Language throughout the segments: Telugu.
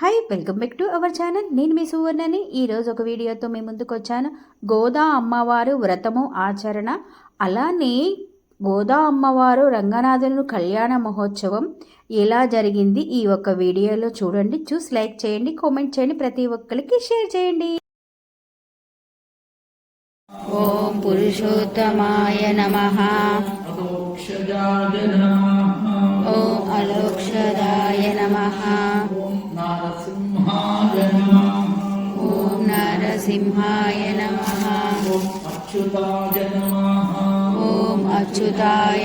Hi welcome back to our channel నేను మీ సువర్ణని. ఈరోజు ఒక వీడియోతో మీ ముందుకు వచ్చాను. గోదా అమ్మవారు వ్రతము ఆచరణ అలానే గోదా అమ్మవారు రంగనాథుని కళ్యాణ మహోత్సవం ఎలా జరిగింది ఈ ఒక్క వీడియోలో చూడండి. చూసి లైక్ చేయండి కామెంట్ చేయండి ప్రతి ఒక్కరికి షేర్ చేయండి. ఓం పురుషోత్తమాయ నమః. ఓం అలోక్షదాయ నమః. నరసింహాయ నమః ఓం అచ్యుతాయ నమః ఓం అచ్యుతాయ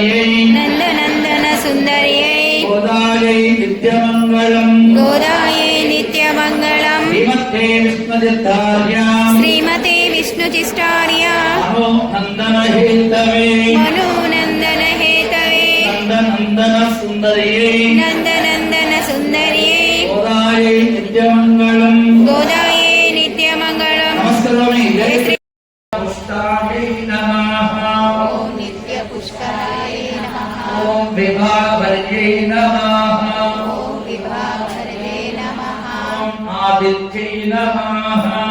శ్రీమతే విష్ణుదిత్తార్యాం శ్రీమతే విష్ణుచిష్టార్య మనో నందన హేతవే మనోనందన హేతవే నందనందన సుందర్యై నందనందన సుందర్యై గోదాయై నిత్యమంగళం గోదాయే నిత్యమంగళం నమస్కారమే జయ శ్రీ పుష్టాయై నమః ఓం నిత్య పుష్కరాయ నమః ఓం విభావర్యై నమః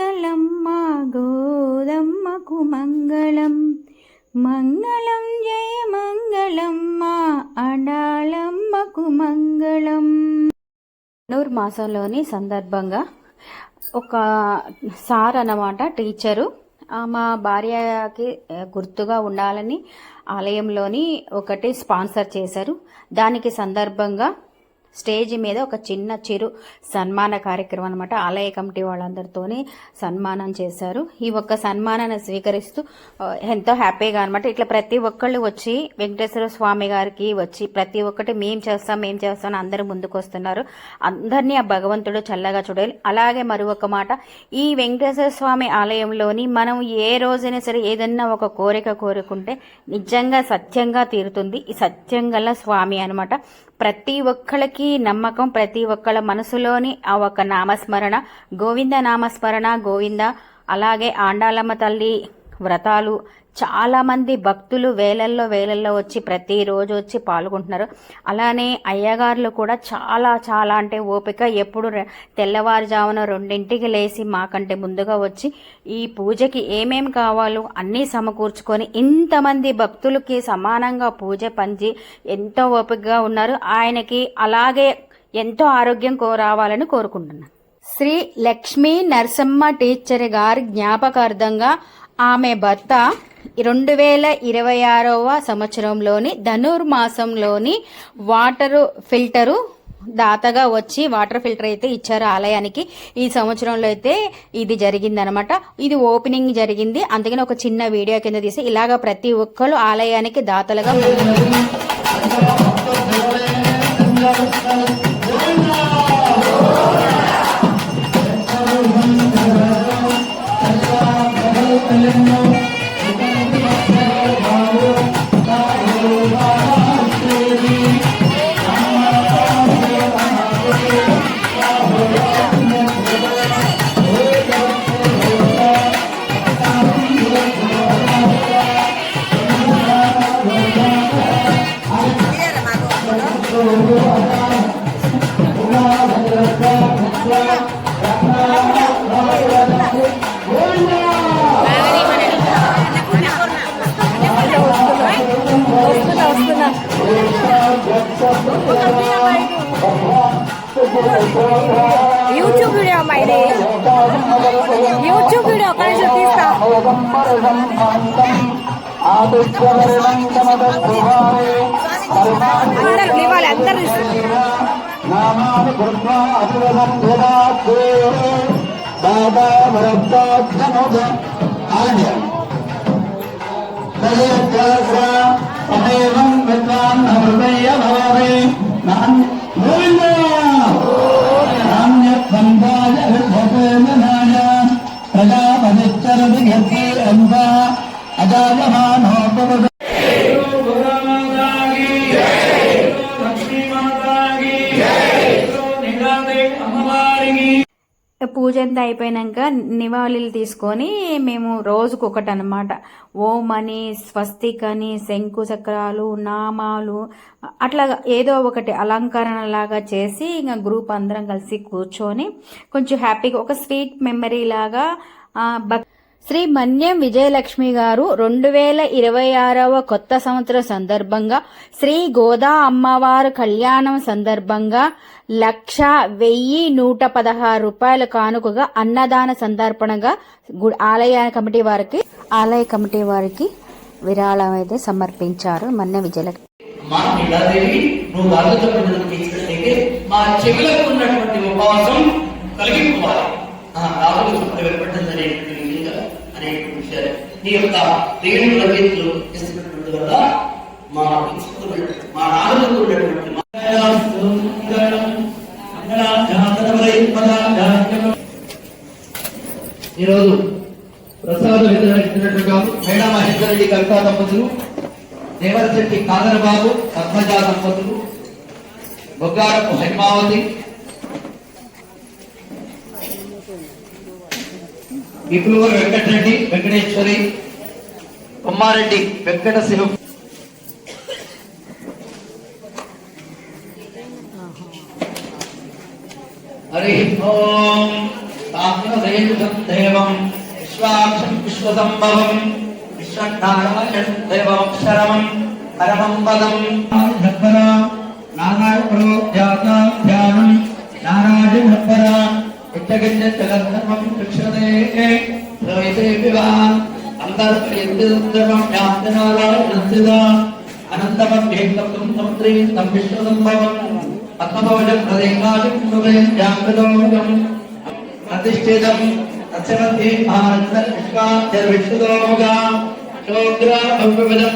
మంగళం మా గోదమ్మకు మంగళం మంగళం జయ మంగళం మా అడాళమ్మకు మంగళం నూరు మాసంలోని సందర్భంగా ఒక సార్ అన్నమాట టీచరు. ఆ మా భార్యకి గుర్తుగా ఉండాలని ఆలయంలోని ఒకటి స్పాన్సర్ చేశారు. దానికి సందర్భంగా స్టేజ్ మీద ఒక చిన్న చిరు సన్మాన కార్యక్రమం అనమాట ఆలయ కమిటీ వాళ్ళందరితోని సన్మానం చేశారు. ఈ ఒక్క సన్మానాన్ని స్వీకరిస్తూ ఎంతో హ్యాపీగా అనమాట ఇట్లా ప్రతి ఒక్కళ్ళు వచ్చి వెంకటేశ్వర స్వామి గారికి వచ్చి ప్రతి ఒక్కటి మేం చేస్తాం మేం చేస్తాం అని అందరూ ముందుకు వస్తున్నారు అందరినీ ఆ భగవంతుడు చల్లగా చూడాలి. అలాగే మరి ఒక మాట ఈ వెంకటేశ్వర స్వామి ఆలయంలోని మనం ఏ రోజైనా సరే ఏదన్నా ఒక కోరిక కోరుకుంటే నిజంగా సత్యంగా తీరుతుంది. ఈ సత్యం గల స్వామి అనమాట ప్రతి ఒక్కళ్ళకి నమ్మకం ప్రతి ఒక్కళ్ళ మనసులోని ఆ ఒక నామస్మరణ గోవింద నామస్మరణ గోవింద అలాగే ఆండాలమ్మ తల్లి వ్రతాలు చాలామంది భక్తులు వేలల్లో వేలల్లో వచ్చి ప్రతిరోజు వచ్చి పాల్గొంటున్నారు. అలానే అయ్యగారులు కూడా చాలా చాలా అంటే ఓపిక. ఎప్పుడు తెల్లవారుజామున రెండింటికి లేచి మాకంటే ముందుగా వచ్చి ఈ పూజకి ఏమేం కావాలో అన్నీ సమకూర్చుకొని ఇంతమంది భక్తులకి సమానంగా పూజ పంచి ఎంతో ఓపికగా ఉన్నారు. ఆయనకి అలాగే ఎంతో ఆరోగ్యం కోరావాలని కోరుకుంటున్నాను. శ్రీ లక్ష్మీ నరసమ్మ టీచర్ గారి జ్ఞాపకార్థంగా ఆమె భర్త రెండు వేల ఇరవై ఆరవ సంవత్సరంలోని ధనుర్మాసంలోని వాటరు ఫిల్టరు దాతగా వచ్చి వాటర్ ఫిల్టర్ అయితే ఇచ్చారు ఆలయానికి. ఈ సంవత్సరంలో అయితే ఇది జరిగింది అనమాట ఇది ఓపెనింగ్ జరిగింది. అందుకని ఒక చిన్న వీడియో కింద తీసి ఇలాగ ప్రతి ఒక్కరు ఆలయానికి దాతలుగా యూట్యూబ్ వీడియో అమ్మా ఇది యూట్యూబ్ వీడియో ఒక్క నిమిషం తీస్తా అందరు ఇవ్వాలి అందరు తీస్తారు నామాని విద్వాన్ హృదయ భవే నాన్ గోవిందా నాణ్యత్వందాయ విద్వతేనాయ ప్రజాపతిచ్చరది యత్తే అంబ అజాయమానోపవద పూజ అంతా అయిపోయినాక నివాళులు తీసుకొని మేము రోజుకు ఒకటి అనమాట ఓం అని స్వస్తిక్ అని శంకు చక్రాలు నామాలు అట్లా ఏదో ఒకటి అలంకరణ లాగా చేసి ఇంకా గ్రూప్ అందరం కలిసి కూర్చొని కొంచెం హ్యాపీగా ఒక స్వీట్ మెమరీ లాగా ఆ, భక్ శ్రీ మన్యం విజయలక్ష్మి గారు రెండు వేల ఇరవై ఆరవ కొత్త సంవత్సరం సందర్భంగా శ్రీ గోదా అమ్మవారు కళ్యాణం సందర్భంగా లక్ష వెయ్యి నూట పదహారు రూపాయల కానుకగా అన్నదాన సందర్పణగా ఆలయ కమిటీ వారికి ఆలయ కమిటీ వారికి విరాళం అయితే సమర్పించారు మన్య విజయలక్ష్మి. మా ఇలాదేవి నువ్వు మా చెవులకు ఉన్నటువంటి ఉపవాసం కలిగిపోవాలి. విషయాలు నీ యొక్క రేణుల చేతులు చేస్తున్నటువంటి వల్ల మా ఇస్తున్న- మా నాన్నలకు ఉన్నటువంటి ఈరోజు ప్రసాద వితరణ ఇచ్చినటువంటి మేడా మహేందర్ రెడ్డి కవితా దంపతులు దేవరశెట్టి కాదరబాబు పద్మజా దంపతులు బొగ్గారపు హైమావతి విపులూరు వెంకటరెడ్డి వెంకటేశ్వరి కొమ్మారెడ్డి వెంకట శివ హరి ఓం సామ్యదేవం దేవం విశ్వాక్షం విశ్వసంభవం విశ్వనారాయణ దేవం పరమం పదం. భక్తర నారాయణ ధ్యానం. నారాయణ భక్తర ఇచ్చగంజ జగద్ధర్మం కృష్ణదే ప్రవేశే వివాహ అంతర్ప్రియంతం యాత్నారాయణ అనంతమం ఏకం సముద్రే తం విశ్వసంభవం పద్మభవజం ప్రదేశాజం హృదయం జాగ్రతోముఖం ప్రతిష్ఠితం అచ్చమతి భారతవిశ్వాచర్విష్ణుదోముగా చోగ్రాభవ్యవిదం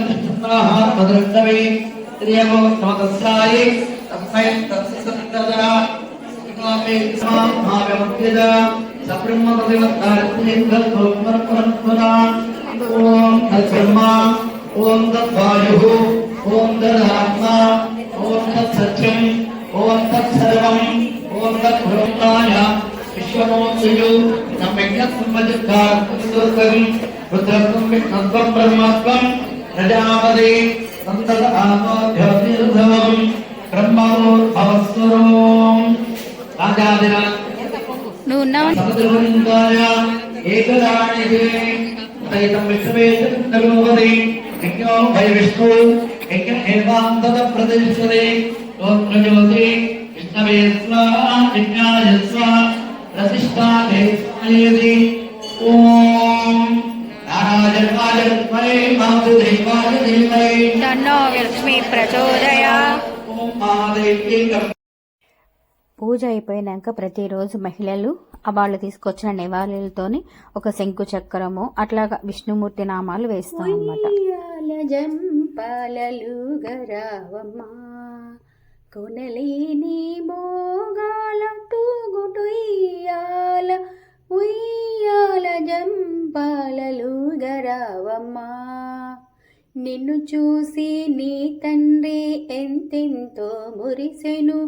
ఓం తత్బ్రహ్మ ఓం తద్వాయు ఓం తదాత్మా ఓం తత్సత్యం ఓం తత్సర్వం ఓం తద్బ్రహ్మాయ విశ్వమోత్సయు నమ్యజ్ఞత్మజకారం రుద్రత్వం విష్ణత్వం బ్రహ్మత్వం ప్రజాపదే సంతత ఆమోధ్యోతిర్ధవం బ్రహ్మోద్భవస్వరం రాజాదిరాజ్ నువ్వు ఉన్నావా? సముద్రవృందాయ ఏకరాణిదే తైతం విశ్వేశ్వరమోదే యజ్ఞో భయ విష్ణు యజ్ఞ ఏవాంతద ప్రతిష్టతే స్తోత్రజ్యోతి విష్ణవే స్వాహ యజ్ఞాయ స్వాహ ప్రతిష్టాదే స్మయేది ఓం. నారాయణాయ విద్మహే వాసుదేవాయ ధీమహి. తన్నో లక్ష్మి ప్రచోదయా. ఓం మహాదేవ్యై నమః. పూజ అయిపోయినాక ప్రతిరోజు మహిళలు వాళ్ళు తీసుకొచ్చిన నివాళులతోని ఒక శంకు చక్రము అట్లాగా విష్ణుమూర్తి నామాలు వేస్తాం అన్నమాట. గరావమ్మా కొనలేని మోగాల తూగుటుయ్యాల ఉయ్యాల జంపాలలు గరావమ్మా నిన్ను చూసి నీ తండ్రి ఎంతెంతో మురిసెను.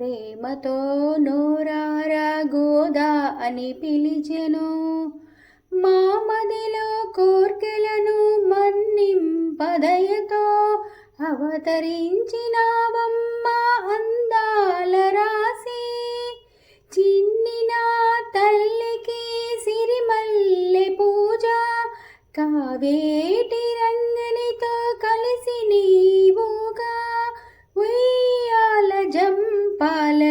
ప్రేమతో నోరారా గోదా అని పిలిచెను. మామదిలో కోర్కెలను మన్నింపదయతో అవతరించినావమ్మ అందాల రాసి చిన్నిన తల్లికి సిరిమల్లె పూజ. కావేటి రంగనితో కలిసి నీ ఉయ్యాల జంపాల